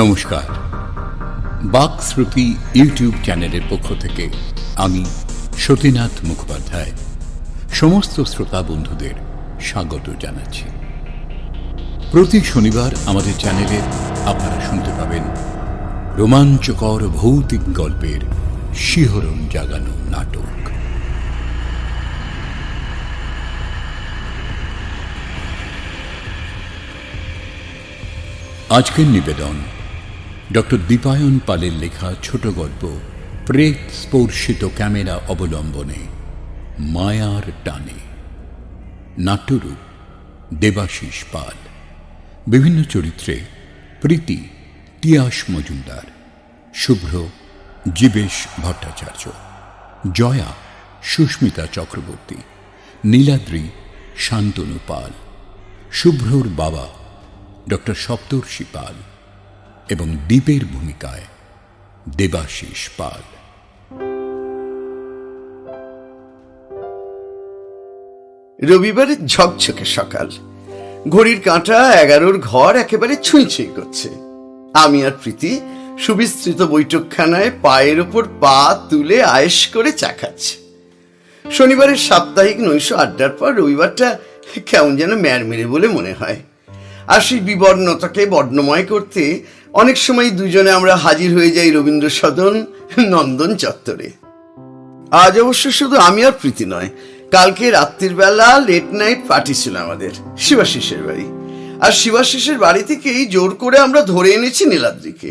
নমস্কার। বাক শ্রুতি ইউটিউব চ্যানেলের পক্ষ থেকে আমি সতীনাথ মুখোপাধ্যায়। সমস্ত শ্রোতা বন্ধুদের স্বাগত জানাচ্ছি। প্রতি শনিবার আমাদের চ্যানেলে আপনারা শুনতে পাবেন রোমাঞ্চকর ভৌতিক গল্পের শিহরণ জাগানো নাটক। আজকের নিবেদন ডক্টর দীপায়ন পালের লেখা ছোট গল্প প্রেত স্পর্শিত ক্যামেরা অবলম্বনে, মায়ার টানে। নাট্যরূপ দেবাশিস পাল। বিভিন্ন চরিত্রে প্রীতি তিয়াস মজুমদার। শুভ্র জীবেশ ভট্টাচার্য। জয়া সুস্মিতা চক্রবর্তী। নীলাদ্রি শান্তনু পাল। শুভ্রর বাবা ডক্টর সপ্তর্ষি পাল। এবং দ্বীপের ভূমিকায় দেবাশিস পাল। রবিবারের ঝকঝকে সকাল। ঘড়ির কাঁটা, এগারোর ঘর একেবারে ছুঁই ছুঁই করছে। আমি আর প্রীতি সুবিস্তৃত বৈঠকখানায় পায়ের ওপর পা তুলে আয়েস করে চা খাচ্ছি। শনিবারের সাপ্তাহিক নৈশ আড্ডার পর রবিবারটা কেমন যেন ম্যারমেরে বলে মনে হয়। আর সেই বিবর্ণতাকে বর্ণময় করতে অনেক সময় দুজনে আমরা হাজির হয়ে যাই রবীন্দ্র সদন নন্দন চত্বরে। আজ অবশ্য শুধু আমি আর প্রীতি নয়, কালকে রাত্রির বেলা লেট নাইট পার্টি ছিল আমাদের, শিবাশিসের বাড়ি। আর শিবাশিসের বাড়ি থেকেই জোর করে আমরা ধরে এনেছি নীলাদ্রিকে।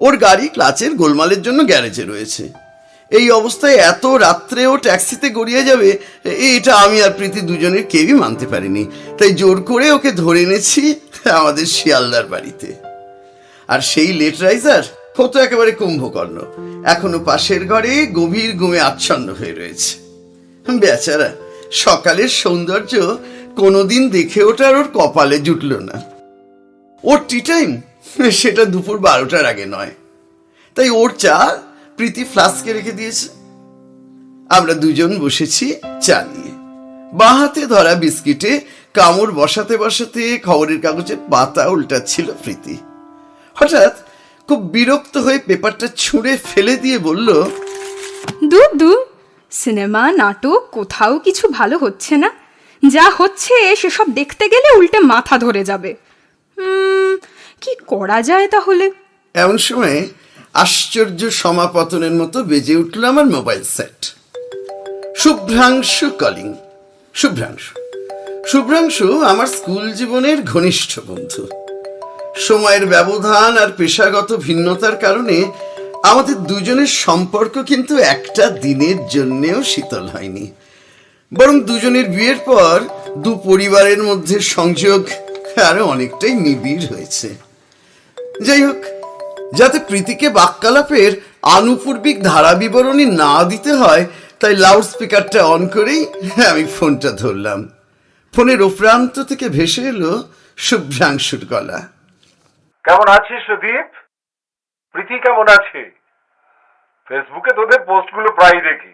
ওর গাড়ি ক্লাচের গোলমালের জন্য গ্যারেজে রয়েছে। এই অবস্থায় এত রাত্রে ও ট্যাক্সিতে গড়িয়ে যাবে এটা আমি আর প্রীতি দুজনের কেউই মানতে পারিনি। তাই জোর করে ওকে ধরে এনেছি আমাদের শিয়ালদার বাড়িতে। আর সেই লেট রাইজার হতো একেবারে কুম্ভকর্ণ। এখনও পাশের ঘরে গভীর ঘুমে আচ্ছন্ন হয়ে রয়েছে। বেচারা, সকালের সৌন্দর্য কোনোদিন দেখে ওঠার ওর কপালে জুটল না। ওর টি টাইম সেটা দুপুর বারোটার আগে নয়। তাই ওর চা প্রীতি ফ্লাস্কে রেখে দিয়েছে। আমরা দুজন বসেছি চা নিয়ে। বাঁ হাতে ধরা বিস্কিটে কামড় বসাতে বসাতে খবরের কাগজের পাতা উল্টাচ্ছিল প্রীতি। হঠাৎ খুব বিরক্ত হয়ে পেপারটা ছুঁড়ে ফেলে দিয়ে বলল দূর দূর সিনেমা নাটক কোথাও কিছু ভালো হচ্ছে না। যা হচ্ছে সেসব দেখতে গেলে উল্টে মাথা ধরে যাবে। কি করা যায় তাহলে? এমন সময় আশ্চর্য সমাপতনের মতো বেজে উঠল আমার mobile set. Shubhranshu calling. Shubhranshu. Shubhranshu আমার স্কুল জীবনের ঘনিষ্ঠ বন্ধু। সময়ের ব্যবধান আর পেশাগত ভিন্নতার কারণে আমাদের দুজনের সম্পর্ক কিন্তু একটা দিনের জন্যেও শীতল হয়নি। বরং দুজনের বিয়ের পর দু পরিবারের মধ্যে সংযোগ আরও অনেকটাই নিবিড় হয়েছে। যাই হোক, যাতে প্রীতিকে বাক্যালাপের আনুপূর্বিক ধারা বিবরণী না দিতে হয়, তাই লাউড স্পিকারটা অন করেই আমি ফোনটা ধরলাম। ফোনের ওপ্রান্ত থেকে ভেসে এলো শুভ্রাংশুর গলা। কেমন আছিস সুদীপ? প্রীতি কেমন আছে? ফেসবুকে তোদের পোস্টগুলো প্রায় দেখি।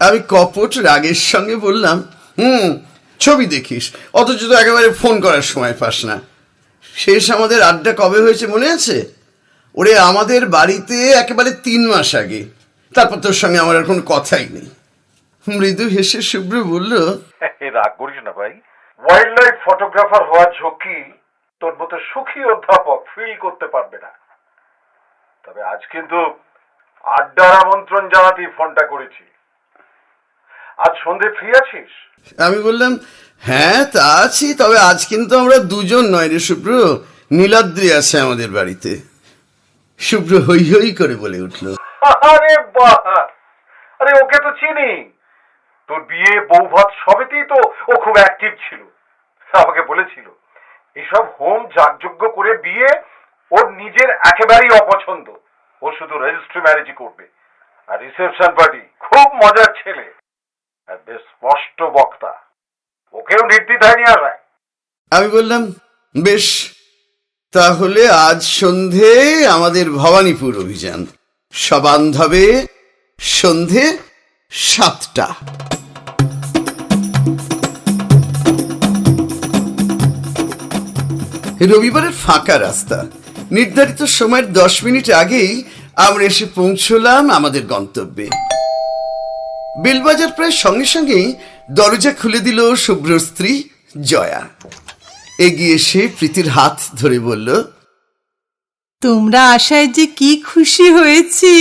আমি কপট রাগের সঙ্গে বললাম হুম ছবি দেখিস অথচ তো একেবারে ফোন করার সময় পাস না। শেষ আমাদের আড্ডা কবে হয়েছে মনে আছে? ওরে আমাদের বাড়িতে একেবারে তিন মাস আগে। তারপর তোর সঙ্গে আমার আর কোনো কথাই নেই। মৃদু হেসে শুভ্র বলল রাগ করিস না ভাই। ওয়াইল্ড লাইফ ফটোগ্রাফার হওয়ার ঝুঁকি তোর মতো সুখী অধ্যাপক ফিল করতে পারবে না। তবে আজ কিন্তু আড্ডার আমন্ত্রণ জানাতেই ফোনটা করেছি। আজ সন্ধে ফ্রি আছিস? আমি বললাম হ্যাঁ তা আছি তবে আজ কিন্তু আমরা দুজন নয় রে শুভ্র নীলাদ্রি আছে আমাদের বাড়িতে। শুভ্র হই হই করে বলে উঠল। আরে বাহ! আরে ওকে তো চিনি। তোর বিয়ে বউ ভাত সবেতেই তো ও খুব অ্যাক্টিভ ছিল। আমাকে বলেছিল এসব হোম যাগযজ্ঞ করে বিয়ে ওর নিজের একেবারেই অপছন্দ। ও শুধু রেজিস্ট্রি ম্যারেজই করবে। আর রিসেপশন পার্টি খুব মজার ছেলে। আর বেশ স্পষ্ট বক্তা। ওকেও নির্দ্বিধায় নিয়ে আসায়। আমি বললাম, বেশ, তাহলে আজ সন্ধে আমাদের ভবানীপুর অভিযান। সবান্ধবে সন্ধে সাতটা। রবিবারের ফাঁকা রাস্তা। নির্ধারিত সময়ের দশ মিনিট আগেই আমরা এসে পৌঁছলাম আমাদের গন্তব্যে। বেলবাজার প্রায় সঙ্গে সঙ্গেই দরজা খুলে দিল শুভ্র স্ত্রী জয়া। এগিয়ে এসে প্রীতির হাত ধরে বলল, তোমরা আশায় যে কি খুশি হয়েছি।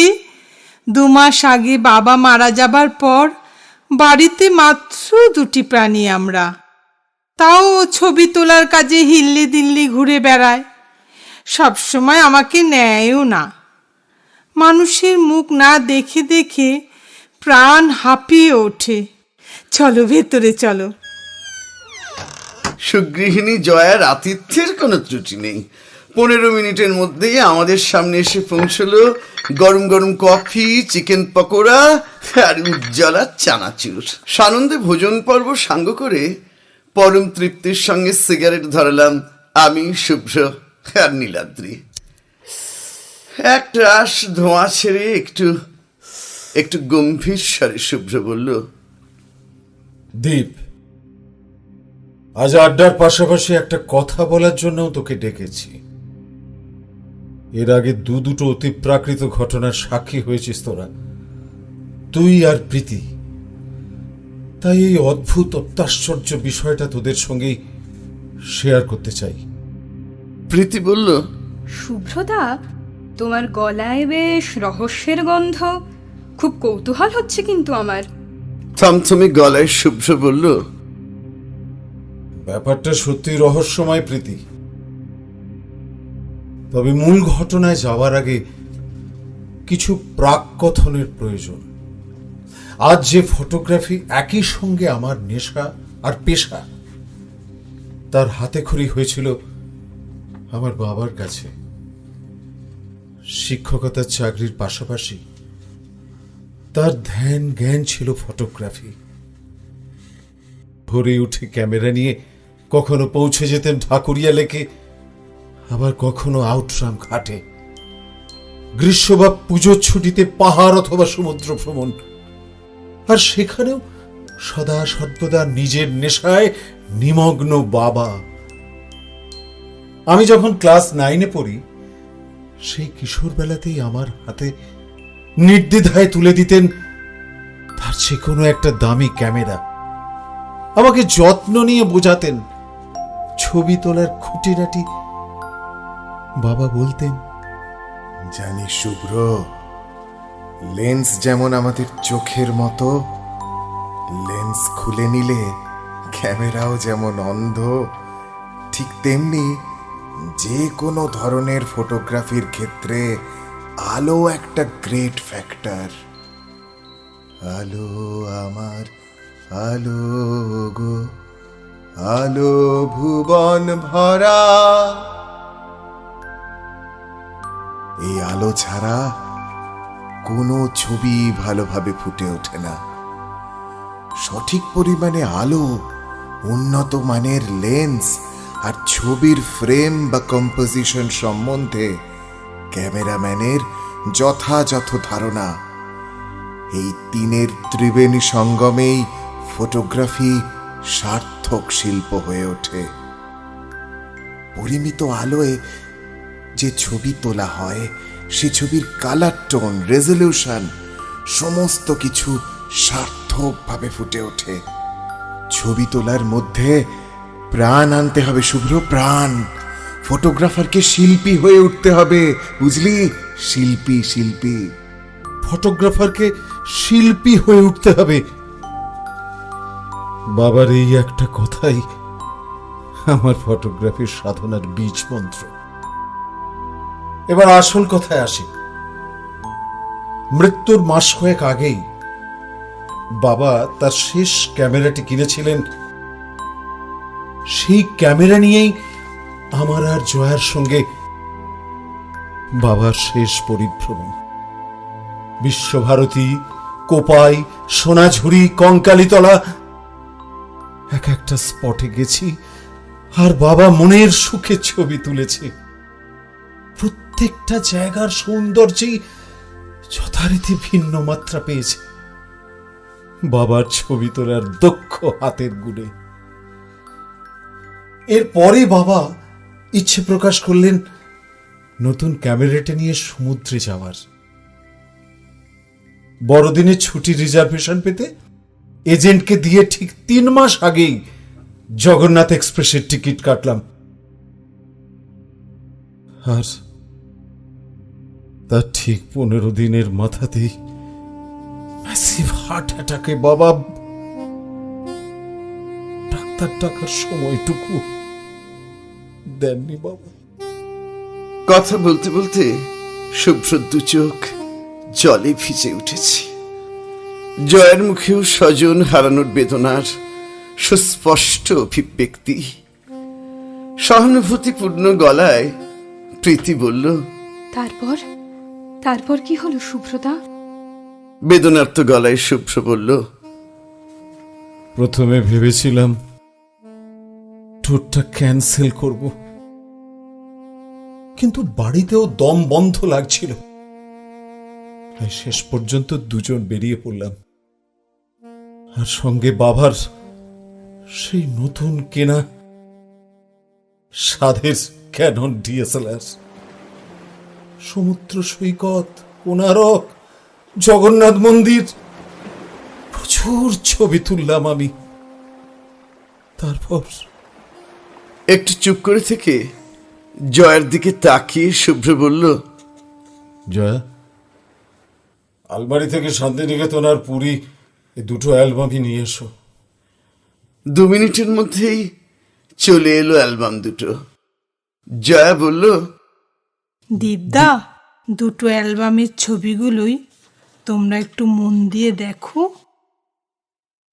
দু মাস আগে বাবা মারা যাবার পর বাড়িতে মাত্র দুটি প্রাণী আমরা। তাও ছবি তোলার কাজে হিল্লি দিল্লি ঘুরে বেড়ায়। সবসময় আমাকে নেয়ও না। মানুষের মুখ না দেখে দেখে প্রাণ হাঁপিয়ে ওঠে। চলো, ভেতরে চলো। সুগৃহিণী জয়ার আতিথ্যের কোনো ত্রুটি নেই। পনেরো মিনিটের মধ্যেই আমাদের সামনে এসে পৌঁছলো গরম গরম কফি, চিকেন পকোড়া আর উজ্জ্বলা চানাচুর। সানন্দে ভোজন পর্ব সাঙ্গ করে পরম তৃপ্তির সঙ্গে সিগারেট ধরালাম। আমি শুভ্র আর নীলাদ্রি। একটা রাস ধোঁয়া ছেড়ে একটু একটু গম্ভীর স্বরে শুভ্র বলল, দীপ, আজ আড্ডার পাশাপাশি একটা কথা বলার জন্য তোকে ডেকেছি। এর আগে দু দুটো অতিপ্রাকৃত ঘটনার সাক্ষী হয়েছিস তোরা। তুই আর প্রীতি। তাই এই অদ্ভুত অত্যাশ্চর্য বিষয়টা তোদের সঙ্গেই শেয়ার করতে চাই। প্রীতি বলল শুভ্রদা তোমার গলায় বেশ রহস্যের গন্ধ। খুব কৌতূহল হচ্ছে কিন্তু আমার। থমথমে গলায় শুভ্র বলল ব্যাপারটা সত্যি রহস্যময় প্রীতি। তবে মূল ঘটনায় যাওয়ার আগে কিছু প্রাককথনের প্রয়োজন। আজ যে ফটোগ্রাফি একই সঙ্গে আমার নেশা আর পেশা, তার হাতে খড়ি হয়েছিল আমার বাবার কাছে। শিক্ষকতার চাকরির পাশাপাশি তার ধ্যান জ্ঞান ছিল ফটোগ্রাফি ভোরে উঠে ক্যামেরা নিয়ে কখনো পৌঁছে যেতেন ঢাকুরিয়া লেকে, আবার কখনো আউটরাম ঘাটে। গ্রীষ্ম বা পুজোর ছুটিতে পাহাড় অথবা সমুদ্র ভ্রমণ আর সেখানেও সদা সর্বদা নিজের নেশায় নিমগ্ন বাবা। আমি যখন ক্লাস নাইনে পড়ি, সেই কিশোর বেলাতেই আমার হাতে নির্দ্বিধায় তুলে দিতেন তার যে কোনো একটা দামি ক্যামেরা। আমাকে যত্ন নিয়ে বোঝাতেন, ছবি তোলার খুঁটিনাটি বাবা বলতেন, জানি শুভ্র লেন্স যেমন আমাদের চোখের মতো, লেন্স খুলে নিলে ক্যামেরাও যেমন অন্ধ, ঠিক তেমনি যে কোনো ধরনের ফটোগ্রাফির ক্ষেত্রে আলো একটা গ্রেট ফ্যাক্টর আলো আমার, আলো গো, আলো ভুবন ভরা। এই আলো ছাড়া কোনো ছবি ভালোভাবে ফুটে ওঠে না। সঠিক পরিমাণে আলো, উন্নত মানের লেন্স আর ছবির ফ্রেম বা কম্পোজিশন সম্বন্ধে ক্যামেরাম্যানের যথাযথ ধারণা। এই তিনের ত্রিবেণী সঙ্গমেই ফটোগ্রাফি সার্থক শিল্প হয়ে ওঠে। পরিমিত আলোয় যে ছবি তোলা হয় সে ছবির কালার টোন রেজলিউশন সমস্ত কিছু সার্থকভাবে ফুটে ওঠে। ছবি তোলার মধ্যে প্রাণ আনতে হবে, শুভ্র প্রাণ। ফটোগ্রাফারকে শিল্পী হয়ে উঠতে হবে, বুঝলি? শিল্পী শিল্পী। ফটোগ্রাফারকে শিল্পী হয়ে উঠতে হবে। বাবার এই একটা কথাই আমার ফটোগ্রাফির সাধনার বীজ মন্ত্র এবার আসল কথায় আসি। মৃত্যুর মাস কয়েক আগেই বাবা তার শেষ ক্যামেরাটি কিনেছিলেন। সেই ক্যামেরা নিয়েই আমার আর জয়ার সঙ্গে বাবার শেষ পরিভ্রমণ। বিশ্বভারতী, কোপাই, সোনাঝুরি, কঙ্কালীতলা, এক একটা স্পটে গেছি আর বাবা মনের সুখে ছবি তুলেছে। প্রত্যেকটা জায়গার সৌন্দর্যেই যথারীতি ভিন্ন মাত্রা পেয়েছে। বাবার ছবি তোলার দক্ষ হাতের গুণে। এরপরে বাবা ইচ্ছে প্রকাশ করলেন নতুন ক্যামেরাটা নিয়ে সমুদ্রে যাওয়ার। বড়দিনের ছুটি রিজার্ভেশন পেতে এজেন্টকে দিয়ে ঠিক তিন মাস আগেই জগন্নাথ এক্সপ্রেসের টিকিট কাটলাম। আর তার ঠিক পনেরো দিনের মাথাতেই ম্যাসিভ হার্ট অ্যাটাকে বাবা। ডাক্তার টাকার সময়টুকু দেননি বাবা। কথা বলতে বলতে শুভ্র দু চোখ জলে ভিজে উঠেছে। জয়ের মুখেও স্বজন হারানোর বেদনার সুস্পষ্ট অভিব্যক্তি। সহানুভূতিপূর্ণ গলায় প্রীতি বলল তারপর? তারপর কি হলো শুভ্রতা বেদনার্ত গলায় শুভ্র বলল প্রথমে ভেবেছিলাম ট্যুরটা ক্যান্সেল করব। কিন্তু বাড়িতেও দম বন্ধ লাগছিল। তাই শেষ পর্যন্ত দুজন বেরিয়ে পড়লাম। আর সঙ্গে বাবার সেই নতুন কেনা স্বাদের ক্যানন ডিএসএলআর সমুদ্র সৈকত কোনারক জগন্নাথ মন্দির। প্রচুর ছবি তুললাম আমি। তারপর একটু চুপ করে থেকে জয়ের দিকে তাকিয়ে শুভ্র বলল জয়া? আলমারি থেকে শান্তিনিকেতন আর পুরী এই দুটো অ্যালবামই নিয়ে এসো। দু মিনিটের মধ্যেই চলে এলো অ্যালবাম দুটো। জয়া বলল দীপদা দুটো অ্যালবামের ছবিগুলোই তোমরা একটু মন দিয়ে দেখো।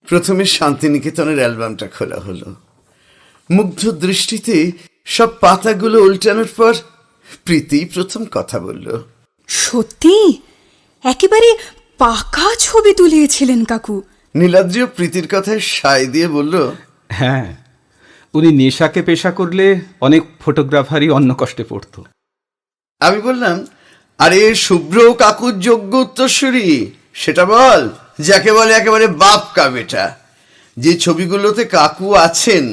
প্রথমে শান্তিনিকেতনের অ্যালবামটা খোলা হলো। মুগ্ধ দৃষ্টিতে সব পাতাগুলো উল্টানোর পর প্রীতি প্রথম কথা বলল সত্যি? একেবারে পাকা ছবি তুলিয়েছিলেন কাকু। নীলাদ্রিও প্রীতির কথায় সায় দিয়ে বলল হ্যাঁ উনি নেশাকে পেশা করলে অনেক ফটোগ্রাফারই অন্য কষ্টে পড়তো। আমি বললাম, আরে শুভ্র কাকুর যোগ্য উত্তরসূরি, সেটা বল। যাকে বলে একেবারে বাপ কা বেটা। যে ছবিগুলোতে কাকু আছেন,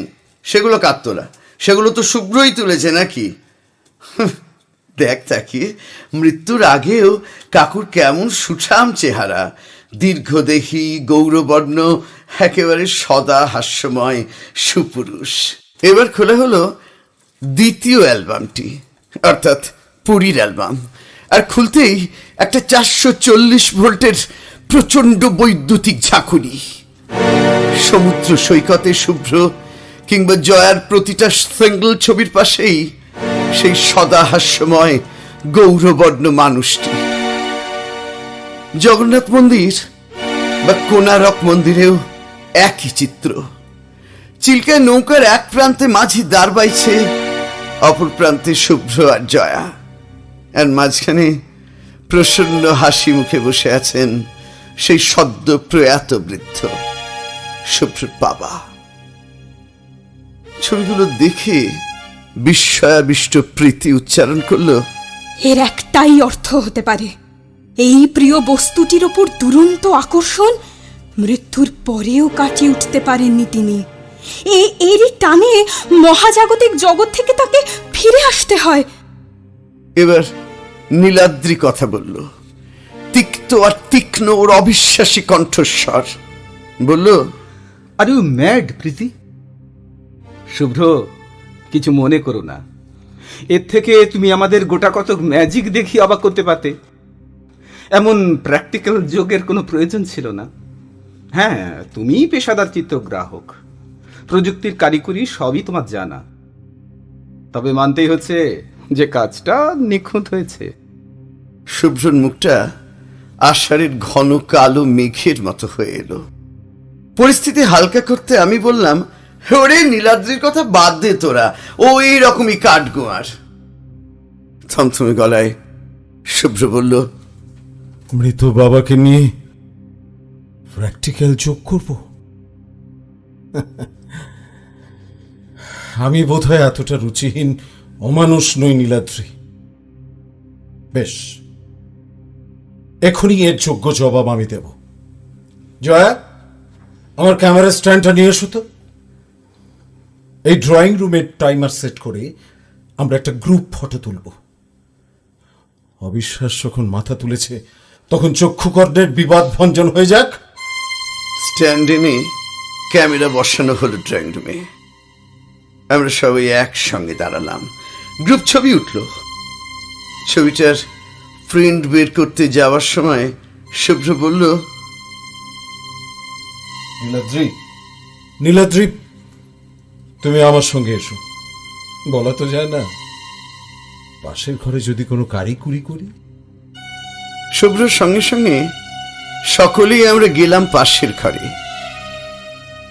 সেগুলো কার তোলা? সেগুলো তো শুভ্রই তুলেছে নাকি? দেখ তাকিয়ে, মৃত্যুর আগেও কাকুর কেমন সুঠাম চেহারা। দীর্ঘদেহী, গৌরবর্ণ, একেবারে সদা হাস্যময় সুপুরুষ। এবার খোলা হলো দ্বিতীয় অ্যালবামটি, অর্থাৎ পুরীর অ্যালবাম আর খুলতেই একটা চারশো চল্লিশ ভোল্টের প্রচণ্ড বৈদ্যুতিক ঝাঁকুনি। সমুদ্র সৈকতে শুভ্র কিংবা জয়ার প্রতিটা সিঙ্গল ছবির পাশেই সেই সদা হাস্যময় গৌরবর্ণ মানুষটি। জগন্নাথ মন্দির বা কোনারক মন্দিরেও একই চিত্র। চিল্কায় নৌকার এক প্রান্তে মাঝি দাঁড় বাইছে, অপর প্রান্তে শুভ্র আর জয়া। আর মাঝখানে প্রসন্ন হাসি মুখে বসে আছেন সেই সদ্য প্রয়াত বৃদ্ধ শুভ্রর বাবা। ছবিগুলো দেখে বিস্ময়াবিষ্ট প্রীতি উচ্চারণ করল, এর একটাই অর্থ হতে পারে, এই প্রিয় বস্তুটির ওপর দুরন্ত আকর্ষণ মৃত্যুর পরেও কাটিয়ে উঠতে পারেননি তিনি। এরই টানে মহাজাগতিক জগৎ থেকে তাকে ফিরে আসতে হয়। এবার নীলাদ্রি কথা বলল। তিক্ত আর তীক্ষ্ণ ওর অবিশ্বাসী কণ্ঠস্বর। বলল আর ইউ ম্যাড প্রীতি? শুভ্র, কিছু মনে করো না। এর থেকে তুমি আমাদের গোটা কত ম্যাজিক দেখি অবাক করতে পারতে। এমন প্র্যাকটিক্যাল যোগের কোনো প্রয়োজন ছিল না। হ্যাঁ তুমিই পেশাদার চিত্রগ্রাহক। প্রযুক্তির কারিগরি সবই তোমার জানা। তবে মানতেই হচ্ছে যে কাজটা নিখুঁত হয়েছে। শুভ্রর মুখটা আষাঢ়ের ঘন কালো মেঘের মতো হয়ে এলো। পরিস্থিতি হালকা করতে আমি বললাম ওরে নীলাদ্রির কথা বাদ দে তোরা ও এইরকমই কাঠগোয়ার। থমথমে গলায় শুভ্র বলল মৃত বাবাকে নিয়ে প্র্যাকটিক্যাল যোগ করব? আমি বোধহয় এতটা রুচিহীন অমানুষ নই নীলাদ্রি। বেশ। এখনই এর যোগ্য জবাব আমি দেব। জয়া, আমার ক্যামেরা স্ট্যান্ডটা নিয়ে এসো তো। এই ড্রয়িং রুমের টাইমার সেট করে আমরা একটা গ্রুপ ফটো তুলব। অবিশ্বাস যখন মাথা তুলেছে, তখন চক্ষুকর্ণের বিবাদ ভঞ্জন হয়ে যাক। স্ট্যান্ডিনে ক্যামেরা বসানো হলো ড্রয়িং রুমে। আমরা সবাই একসঙ্গে দাঁড়ালাম। গ্রুপ ছবি উঠল। ছবিটার প্রিন্ট বের করতে যাওয়ার সময় শুভ্র বলল নীলাদ্রি নীলাদ্রি তুমি আমার সঙ্গে এসো। বলা তো যায় না পাশের ঘরে যদি কোনো কারিকুরি করি? শুভ্রর সঙ্গে সঙ্গে সকলেই আমরা গেলাম পাশের ঘরে।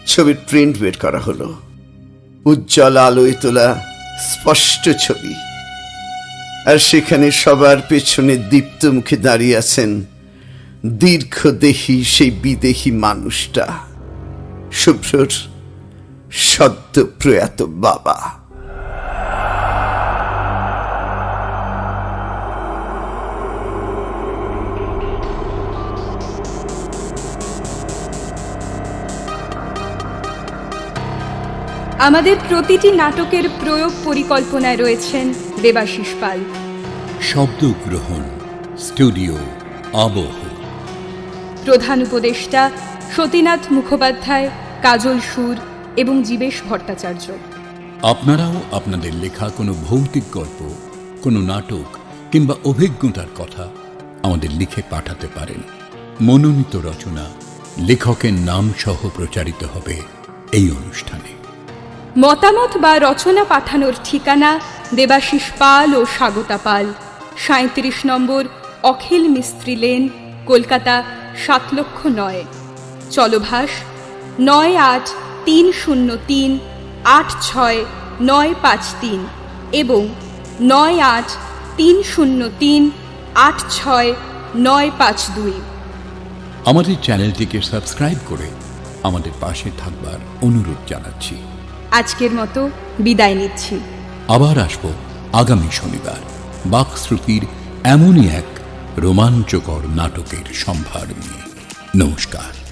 ছবির প্রিন্ট বের করা হলো। উজ্জ্বল আলোয় তোলা স্পষ্ট ছবি। আর সেখানে সবার পেছনে দীপ্ত মুখে দাঁড়িয়ে আছেন দীর্ঘদেহী সেই বিদেহী মানুষটা। শুভ্রর সদ্য প্রয়াত বাবা। আমাদের প্রতিটি নাটকের প্রয়োগ পরিকল্পনায় রয়েছেন দেবাশিস পাল। শব্দ গ্রহণ স্টুডিও আবহ। প্রধান উপদেষ্টা সতীনাথ মুখোপাধ্যায় কাজল সুর এবং জীবেশ ভট্টাচার্য। আপনারাও আপনাদের লেখা কোনো ভৌতিক গল্প কোনো নাটক কিংবা অভিজ্ঞতার কথা আমাদের লিখে পাঠাতে পারেন। মনোনীত রচনা লেখকের নাম সহ প্রচারিত হবে এই অনুষ্ঠানে। মতামত বা রচনা পাঠানোর ঠিকানা দেবাশিস পাল ও স্বাগতা পাল। সাঁত্রিশ নম্বর অখিল মিস্ত্রি লেন, কলকাতা, সাত লক্ষ নয়। চলভাস নয় আট তিন শূন্য তিন আট ছয় নয় পাঁচ তিন এবং নয় আট তিন শূন্য তিন আট ছয় নয় পাঁচ দুই। আমাদের চ্যানেলটিকে সাবস্ক্রাইব করে আমাদের পাশে থাকবার অনুরোধ জানাচ্ছি। আজকের মতো বিদায় নিচ্ছি। আবার আসব আগামী শনিবার। বাকশ্রুতির এমনই এক রোমাঞ্চকর নাটকের সম্ভার নিয়ে। নমস্কার।